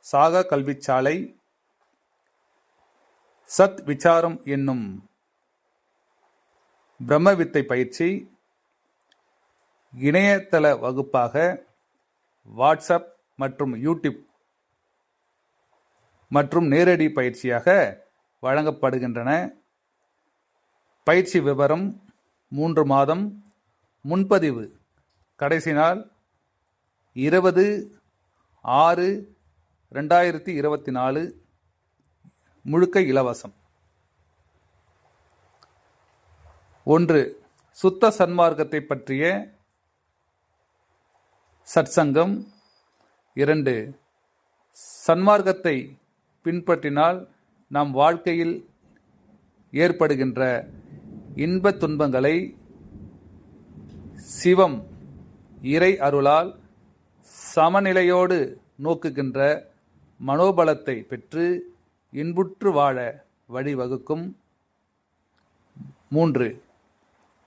சாக கல்விச்சாலை சத் விசாரம் என்னும் பிரம்மவித்தை பயிற்சி இணையதள வகுப்பாக வாட்ஸ்அப் மற்றும் யூடியூப் மற்றும் நேரடி பயிற்சியாக வழங்கப்படுகின்றன. பயிற்சி விவரம் மூன்று மாதம். முன்பதிவு கடைசி நாள் இருபது ஆறு ரெண்டாயிரத்தி இருபத்தி நாலு முழுக்க இலவசம். ஒன்று சுத்த சன்மார்க்கத்தை பற்றிய சற்சங்கம். இரண்டு சன்மார்க்கத்தை பின்பற்றினால் நம் வாழ்க்கையில் ஏற்படுகின்ற இன்பத் துன்பங்களை சிவம் இறை அருளால் சமநிலையோடு நோக்குகின்ற மனோபலத்தை பெற்று இன்புற்று வாழ வழிவகுக்கும். மூன்று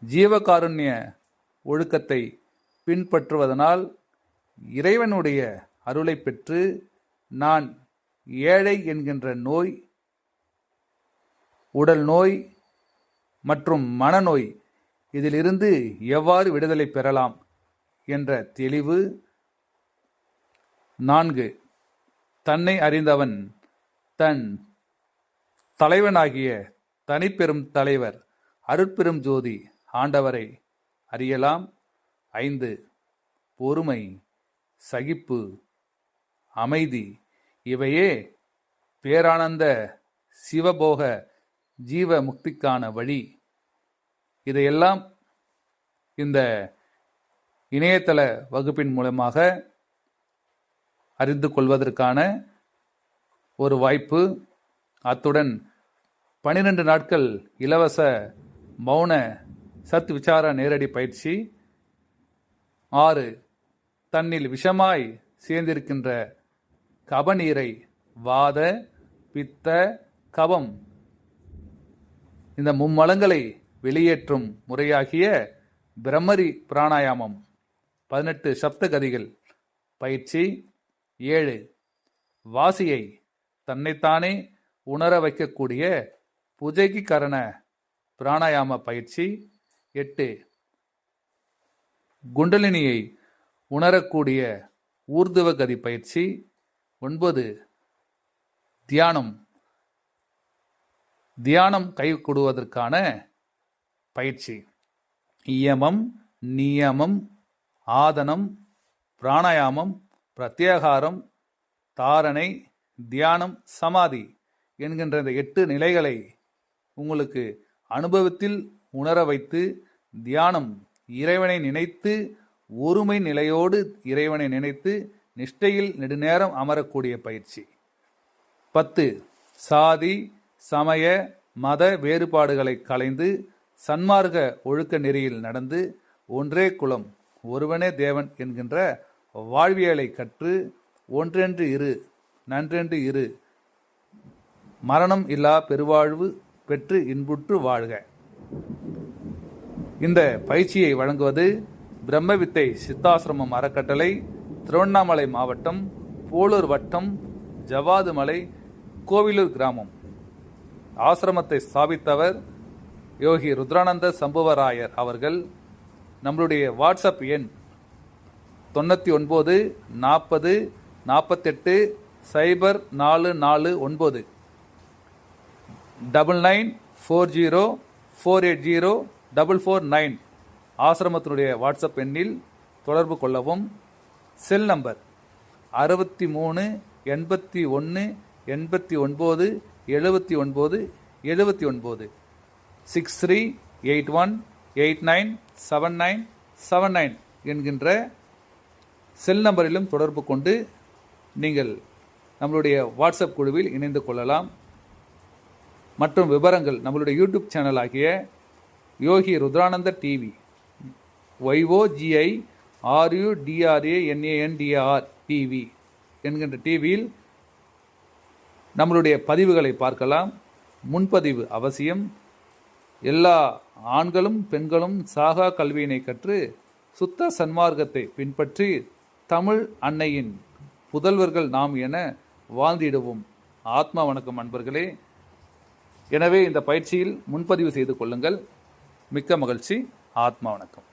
ஜீவகாருண்ய ஒழுக்கத்தை பின்பற்றுவதனால் இறைவனுடைய அருளை பெற்று நான் ஏழை என்கின்ற நோய் உடல் நோய் மற்றும் மனநோய் இதிலிருந்து எவ்வாறு விடுதலை பெறலாம் என்ற தெளிவு. நான்கு தன்னை அறிந்தவன் தன் தலைவனாகிய தனிப்பெரும் தலைவர் அருட்பெரும் ஜோதி ஆண்டவரை அறியலாம். ஐந்து பொறுமை சகிப்பு அமைதி. இவையே பேரானந்த சிவபோக ஜீவ முக்திக்கான வழி. இதையெல்லாம் இந்த இணையதள வகுப்பின் மூலமாக அறிந்து கொள்வதற்கான ஒரு வாய்ப்பு. அத்துடன் பனிரெண்டு நாட்கள் இலவச மௌன சத் விசார நேரடி பயிற்சி. ஆறு தன்னில் விஷமாய் சேர்ந்திருக்கின்ற கபநீரை வாத பித்த கபம். இந்த மும்மலங்களை வெளியேற்றும் முறையாகிய பிரம்மரி பிராணாயாமம். பதினெட்டு சப்த கதிகள் பயிற்சி. ஏழு வாசியை தன்னைத்தானே உணர வைக்கக்கூடிய புஜகிகரண பிராணாயாம பயிற்சி. எட்டு குண்டலினியை உணரக்கூடிய ஊர்துவ கதி பயிற்சி. ஒன்பது தியானம் தியானம் கை கொடுவதற்கான பயிற்சி. இயமம் நியமம் ஆதனம் பிராணாயாமம் பிரத்யாகாரம் தாரணை தியானம் சமாதி என்கின்ற இந்த எட்டு நிலைகளை உங்களுக்கு அனுபவத்தில் உணர வைத்து தியானம் இறைவனை நினைத்து ஒருமை நிலையோடு இறைவனை நினைத்து நிஷ்டையில் நெடுநேரம் அமரக்கூடிய பயிற்சி. பத்து சாதி சமய மத வேறுபாடுகளை களைந்து சன்மார்க்க ஒழுக்க நெறியில் நடந்து ஒன்றே குலம் ஒருவனே தேவன் என்கின்ற வாழ்வியலை கற்று ஒன்றென்று இரு நன்றென்று இரு. மரணம் இல்லா பெருவாழ்வு பெற்று இன்புற்று வாழ்க. இந்த பயிற்சியை வழங்குவது பிரம்மவித்தை சித்தாசிரமம் அறக்கட்டளை திருவண்ணாமலை மாவட்டம் போலூர் வட்டம் ஜவாது மலை கோவிலூர் கிராமம். ஆசிரமத்தை ஸ்தாபித்தவர் யோகி ருத்ரானந்த சம்புவராயர் அவர்கள். நம்மளுடைய வாட்ஸ்அப் எண் தொண்ணூற்றி ஒன்பது நாற்பது நாற்பத்தெட்டு சைபர் நாலு நாலு ஒன்பது. Double nine four zero four eight zero double four nine. ஆசிரமத்தினுடைய WhatsApp எண்ணில் தொடர்பு கொள்ளவும். செல் நம்பர் அறுபத்தி மூணு எண்பத்தி ஒன்று எண்பத்தி ஒன்பது எழுபத்தி ஒன்பது எழுபத்தி ஒன்பது. Six three eight one eight nine seven nine seven nine என்கின்ற செல் நம்பரிலும் தொடர்பு கொண்டு நீங்கள் நம்மளுடைய வாட்ஸ்அப் குழுவில் இணைந்து கொள்ளலாம். மற்றும் விவரங்கள் நம்மளுடைய யூடியூப் சேனல் ஆகிய Yogi Rudrananda TV Y O G I R U D R A N A N D R TV என்கின்ற டிவியில் நம்மளுடைய பதிவுகளை பார்க்கலாம். முன்பதிவு அவசியம். எல்லா ஆண்களும் பெண்களும் சாகா கல்வியினை கற்று சுத்த சன்மார்க்கத்தை பின்பற்றி தமிழ் அன்னையின் புதல்வர்கள் நாம் என வாழ்ந்திடுவோம். ஆத்மா வணக்கம் அன்பர்களே. எனவே இந்த பயிற்சியில் முன்பதிவு செய்து கொள்ளுங்கள். மிக்க மகிழ்ச்சி. ஆத்மா வணக்கம்.